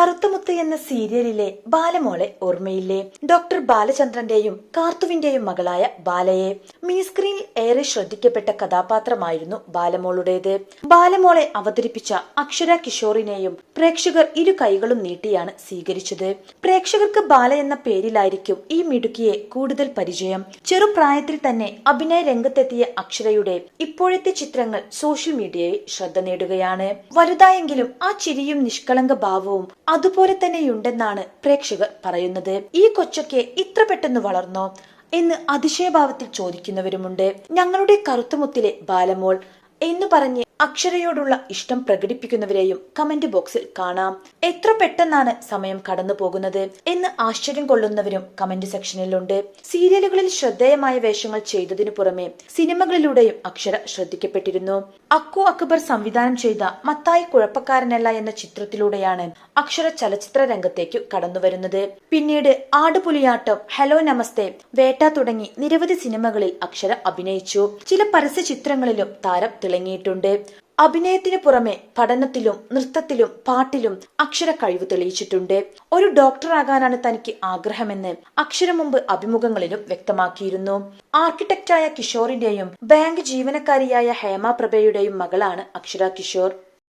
കറുത്തമുത്ത് എന്ന സീരിയലിലെ ബാലമോളെ ഓർമ്മയില്ലേ? ഡോക്ടർ ബാലചന്ദ്രന്റെയും കാർത്തുവിന്റെയും മകളായ ബാലയെ. മീ സ്ക്രീനിൽ ഏറെ ശ്രദ്ധിക്കപ്പെട്ട കഥാപാത്രമായിരുന്നു ബാലമോളുടേത്. ബാലമോളെ അവതരിപ്പിച്ച അക്ഷര കിഷോറിനെയും പ്രേക്ഷകർ ഇരു കൈകളും നീട്ടിയാണ് സ്വീകരിച്ചത്. പ്രേക്ഷകർക്ക് ബാല എന്ന പേരിലായിരിക്കും ഈ മിടുക്കിയെ കൂടുതൽ പരിചയം. ചെറുപ്രായത്തിൽ തന്നെ അഭിനയ രംഗത്തെത്തിയ അക്ഷരയുടെ ഇപ്പോഴത്തെ ചിത്രങ്ങൾ സോഷ്യൽ മീഡിയയിൽ ശ്രദ്ധ നേടുകയാണ്. വലുതായെങ്കിലും ആ ചിരിയും നിഷ്കളങ്ക ഭാവവും അതുപോലെ തന്നെയുണ്ടെന്നാണ് പ്രേക്ഷകർ പറയുന്നത്. ഈ കൊച്ചൊക്കെ ഇത്ര പെട്ടെന്ന് വളർന്നോ? എന്ന് അതിശയഭാവത്തിൽ ചോദിക്കുന്നവരുമുണ്ട്. ഞങ്ങളുടെ കറുത്തുമുത്തിലെ ബാലമോൾ എന്ന് പറഞ്ഞ് അക്ഷരയോടുള്ള ഇഷ്ടം പ്രകടിപ്പിക്കുന്നവരെയും കമന്റ് ബോക്സിൽ കാണാം. എത്ര പെട്ടെന്നാണ് സമയം കടന്നു പോകുന്നത് എന്ന് ആശ്ചര്യം കൊള്ളുന്നവരും കമന്റ് സെക്ഷനിലുണ്ട് സീരിയലുകളിൽ ശ്രദ്ധേയമായ വേഷങ്ങൾ ചെയ്തതിനു പുറമെ സിനിമകളിലൂടെയും അക്ഷര ശ്രദ്ധിക്കപ്പെട്ടിരുന്നു. അക്കു അക്ബർ സംവിധാനം ചെയ്ത മത്തായി കുഴപ്പക്കാരനല്ല എന്ന ചിത്രത്തിലൂടെയാണ് അക്ഷര ചലച്ചിത്ര രംഗത്തേക്ക് കടന്നുവരുന്നത് പിന്നീട് ആടുപുലിയാട്ടം ഹലോ നമസ്തേ വേട്ട തുടങ്ങി നിരവധി സിനിമകളിൽ അക്ഷര അഭിനയിച്ചു. ചില പരസ്യ ചിത്രങ്ങളിലും താരം തിളങ്ങിയിട്ടുണ്ട്. അഭിനയത്തിന് പുറമെ പഠനത്തിലും നൃത്തത്തിലും പാട്ടിലും അക്ഷര കഴിവ് തെളിയിച്ചിട്ടുണ്ട്. ഒരു ഡോക്ടറാകാനാണ് തനിക്ക് ആഗ്രഹമെന്ന് അക്ഷര മുമ്പ് അഭിമുഖങ്ങളിലും വ്യക്തമാക്കിയിരുന്നു. ആർക്കിടെക്റ്റായ കിഷോറിന്റെയും ബാങ്ക് ജീവനക്കാരിയായ ഹേമ പ്രഭയുടെയും മകളാണ് അക്ഷര കിഷോർ.